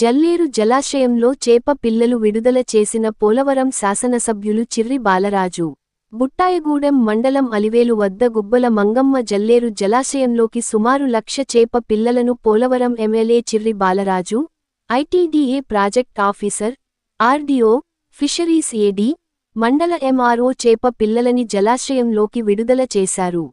జల్లేరు జలాశయంలో చేప పిల్లలు విడుదల చేసిన పోలవరం శాసనసభ్యులు చిర్రి బాలరాజు. బుట్టాయగూడెం మండలం అలివేలు వద్ద గుబ్బల మంగమ్మ జల్లేరు జలాశయంలోకి సుమారు లక్ష చేప పిల్లలను Polavaram MLA Chirri Balaraju ITDA project officer RDO fisheries AD మండల ఎంఆర్ఓ చేప పిల్లలని జలాశయంలోకి విడుదల చేశారు.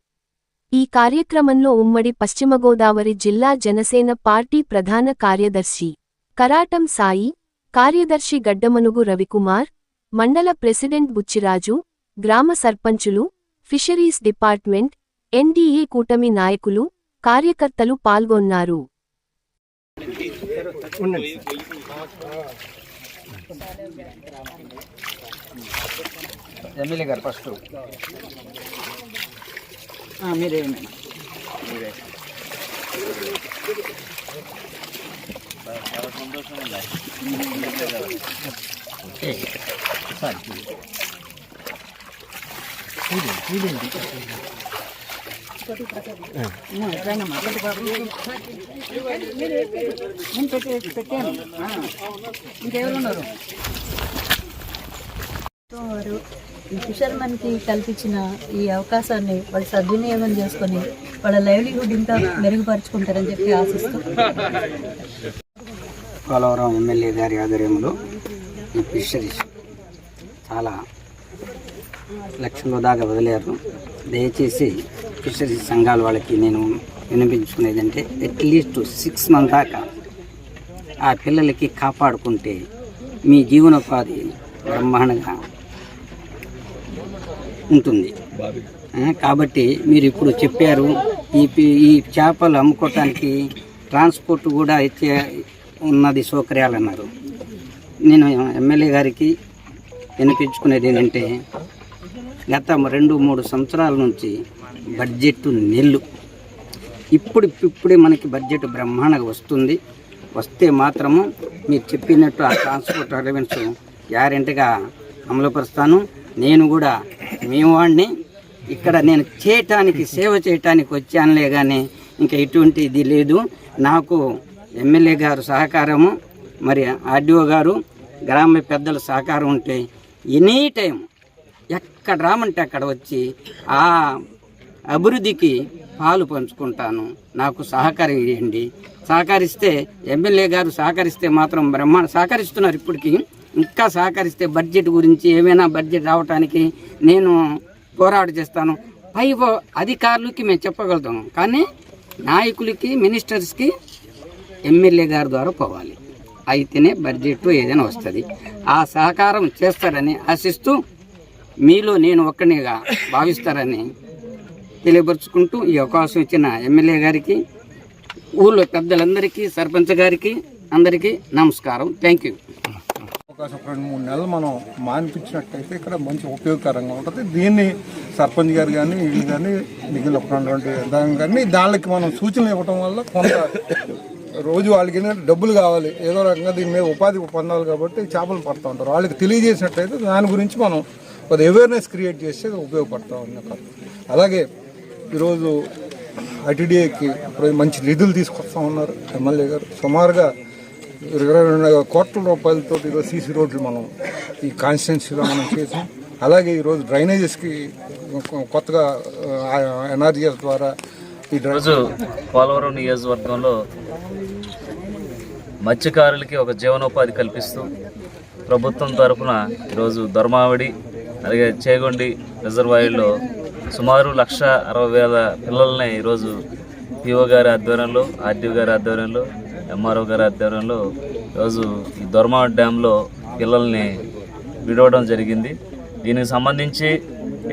ఈ కార్యక్రమంలో ఉమ్మడి పశ్చిమగోదావరి జిల్లా జనసేన పార్టీ ప్రధాన కార్యదర్శి కరాటం సాయి కార్యదర్శి గడ్డమనుగు రవికుమార్ మండల ప్రెసిడెంట్ బుచ్చిరాజు గ్రామ సర్పంచులు ఫిషరీస్ డిపార్ట్మెంట్ ఎన్డీఏ కూటమి నాయకులు కార్యకర్తలు పాల్గొన్నారు. ఎమ్మెల్యే గారు ఫస్ట్. మీరే. మాట్లాడి పెట్టాను వారు ఈ ఫిషర్మెన్కి కల్పించిన ఈ అవకాశాన్ని వాళ్ళు సద్వినియోగం చేసుకొని వాళ్ళ లైవ్లీహుడ్ ఇంకా మెరుగుపరుచుకుంటారని చెప్పి ఆశిస్తూ. పోలవరం ఎమ్మెల్యే గారి ఆధ్వర్యంలో ఈ ఫిషరీస్ చాలా లక్షల దాకా వదిలేరు. దయచేసి ఫిషరీస్ సంఘాల వాళ్ళకి నేను వినిపించుకునేది అంటే అట్లీస్ట్ సిక్స్ మంత్ దాకా ఆ పిల్లలకి కాపాడుకుంటే మీ జీవనోపాధి బ్రహ్మాండంగా ఉంటుంది. కాబట్టి మీరు ఇప్పుడు చెప్పారు ఈ ఈ చేపలు అమ్ముకోవటానికి ట్రాన్స్పోర్ట్ కూడా ఇచ్చే ఉన్నది సౌకర్యాలు అన్నారు. నేను ఎమ్మెల్యే గారికి వినిపించుకునేది ఏంటంటే గత రెండు మూడు సంవత్సరాల నుంచి బడ్జెట్ నెల్లు. ఇప్పుడు ఇప్పుడే మనకి బడ్జెట్ బ్రహ్మాండంగా వస్తుంది. వస్తే మాత్రము మీరు చెప్పినట్టు ఆ ట్రాన్స్పోర్ట్ అలవెన్స్ గ్యారెంటీగా అమలుపరుస్తాను. నేను కూడా మీ వాడిని ఇక్కడ నేను చేయటానికి సేవ చేయటానికి వచ్చానులే కానీ ఇంకా ఎటువంటి ఇది లేదు. నాకు ఎమ్మెల్యే గారు సహకారము మరి ఆర్డీఓ గారు గ్రామ పెద్దల సహకారం ఉంటే ఎనీ టైం ఎక్కడ రామంటే అక్కడ వచ్చి ఆ అభివృద్ధికి పాలు పంచుకుంటాను. నాకు సహకారం ఇవ్వండి సహకరిస్తే ఎమ్మెల్యే గారు సహకరిస్తే మాత్రం బ్రహ్మాండ సహకరిస్తున్నారు ఇప్పటికీ. ఇంకా సహకరిస్తే బడ్జెట్ గురించి ఏమైనా బడ్జెట్ రావడానికి నేను పోరాట చేస్తాను. పై అధికారులకి మేము చెప్పగలుగుతాము కానీ నాయకులకి మినిస్టర్స్కి ఎమ్మెల్యే గారి ద్వారా పోవాలి. అయితేనే బడ్జెట్ ఏదైనా వస్తుంది. ఆ సహకారం చేస్తారని ఆశిస్తూ మీలో నేను ఒక్కనిగా భావిస్తారని తెలియపరుచుకుంటూ ఈ అవకాశం ఇచ్చిన ఎమ్మెల్యే గారికి ఊళ్ళో పెద్దలందరికీ సర్పంచ్ గారికి అందరికీ నమస్కారం. థ్యాంక్ యూ అవకాశం రెండు మూడు నెలలు మనం మానిపించినట్టయితే ఇక్కడ మంచి ఉపయోగకరంగా ఉంటుంది. దీన్ని సర్పంచ్ గారు కానీ వీళ్ళు కానీ మిగిలిన ఉన్నటువంటి దాని కానీ దానికి మనం సూచనలు ఇవ్వడం వల్ల కొంత రోజు వాళ్ళకి డబ్బులు కావాలి ఏదో రకంగా దీని మీద ఉపాధి పొందాలి కాబట్టి చేపలు పడుతూ ఉంటారు. వాళ్ళకి తెలియజేసినట్టయితే దాని గురించి మనం కొద్ది అవేర్నెస్ క్రియేట్ చేస్తే ఉపయోగపడతా ఉంది అలాగే ఈరోజు ఐటీడీఏకి మంచి నిధులు తీసుకొస్తా ఉన్నారు ఎమ్మెల్యే గారు. సుమారుగా ఇరవై రెండు కోట్ల రూపాయలతో ఈరోజు సీసీ రోడ్లు మనం ఈ కాన్స్టిట్యున్సీలో మనం చేసాం. అలాగే ఈరోజు డ్రైనేజెస్కి కొత్తగా ఎన్ఆర్జీఎస్ ద్వారా ఈ రోజు పోలవరం నియోజకవర్గంలో మత్స్యకారులకి ఒక జీవనోపాధి కల్పిస్తూ ప్రభుత్వం తరఫున ఈరోజు ధర్మావడి అలాగే చేగొండి రిజర్వాయర్లో సుమారు లక్ష అరవై వేల పిల్లల్ని ఈరోజు పిఓ గారి ఆధ్వర్యంలో ఆర్డీఓ గారి ఆధ్వర్యంలో ఎంఆర్ఓ గారి ఆధ్వర్యంలో ఈరోజు ఈ ధర్మావడి డ్యాంలో పిల్లల్ని విడవడం జరిగింది. దీనికి సంబంధించి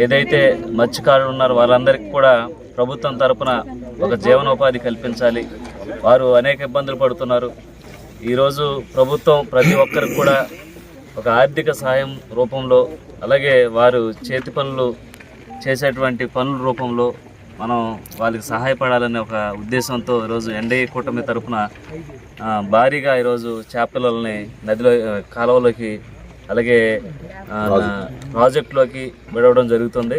ఏదైతే మత్స్యకారులు ఉన్నారో వాళ్ళందరికీ కూడా ప్రభుత్వం తరపున ఒక జీవనోపాధి కల్పించాలి. వారు అనేక ఇబ్బందులు పడుతున్నారు. ఈరోజు ప్రభుత్వం ప్రతి ఒక్కరికి కూడా ఒక ఆర్థిక సహాయం రూపంలో అలాగే వారు చేతి పనులు చేసేటువంటి పనుల రూపంలో మనం వాళ్ళకి సహాయపడాలనే ఒక ఉద్దేశంతో ఈరోజు ఎన్డీఏ కూటమి తరపున భారీగా ఈరోజు చేపలని నదిలో కాలువలోకి అలాగే ప్రాజెక్టులోకి విడవడం జరుగుతుంది.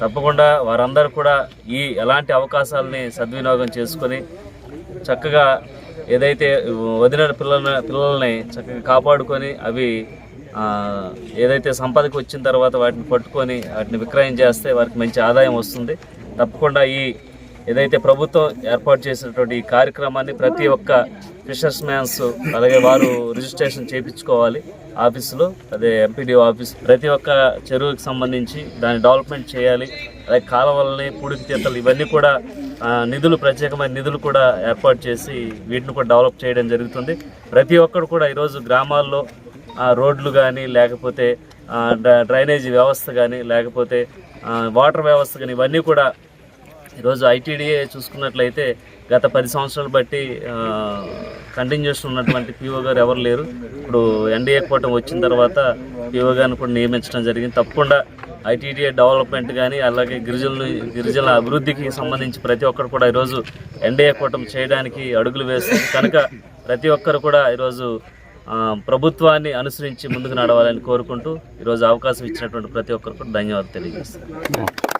తప్పకుండా వారందరూ కూడా ఈ ఎలాంటి అవకాశాలని సద్వినియోగం చేసుకొని చక్కగా ఏదైతే వదిన పిల్లల పిల్లల్ని చక్కగా కాపాడుకొని అవి ఏదైతే సంపదకి వచ్చిన తర్వాత వాటిని పట్టుకొని వాటిని విక్రయం చేస్తే వారికి మంచి ఆదాయం వస్తుంది. తప్పకుండా ఈ ఏదైతే ప్రభుత్వం ఏర్పాటు చేసినటువంటి ఈ కార్యక్రమాన్ని ప్రతి ఒక్క ఫిషర్స్ మ్యాన్స్ అలాగే వారు రిజిస్ట్రేషన్ చేయించుకోవాలి ఆఫీసులో. అదే ఎంపీడీఓ ఆఫీస్ ప్రతి ఒక్క చెరువుకి సంబంధించి దాన్ని డెవలప్మెంట్ చేయాలి. అలాగే కాలువలని పూడికి తీతలు ఇవన్నీ కూడా నిధులు ప్రత్యేకమైన నిధులు కూడా ఏర్పాటు చేసి వీటిని కూడా డెవలప్ చేయడం జరుగుతుంది. ప్రతి ఒక్కరు కూడా ఈరోజు గ్రామాల్లో రోడ్లు కానీ లేకపోతే డ్ర- డ్రైనేజీ వ్యవస్థ కానీ లేకపోతే వాటర్ వ్యవస్థ కానీ ఇవన్నీ కూడా ఈరోజు ఐటీడీఏ చూసుకున్నట్లయితే గత పది సంవత్సరాలు బట్టి కంటిన్యూస్ ఉన్నటువంటి పిఓ గారు ఎవరు లేరు. ఇప్పుడు ఎన్డీఏ కూటమి వచ్చిన తర్వాత పిఓ గారిని కూడా నియమించడం జరిగింది. తప్పకుండా ఐటీడీఏ డెవలప్మెంట్ కానీ అలాగే గిరిజనులు గిరిజనుల అభివృద్ధికి సంబంధించి ప్రతి ఒక్కరు కూడా ఈరోజు ఎన్డీఏ కూటమి చేయడానికి అడుగులు వేస్తుంది. కనుక ప్రతి ఒక్కరు కూడా ఈరోజు ప్రభుత్వాన్ని అనుసరించి ముందుకు నడవాలని కోరుకుంటూ ఈరోజు అవకాశం ఇచ్చినటువంటి ప్రతి ఒక్కరు కూడా ధన్యవాదాలు తెలియజేస్తాను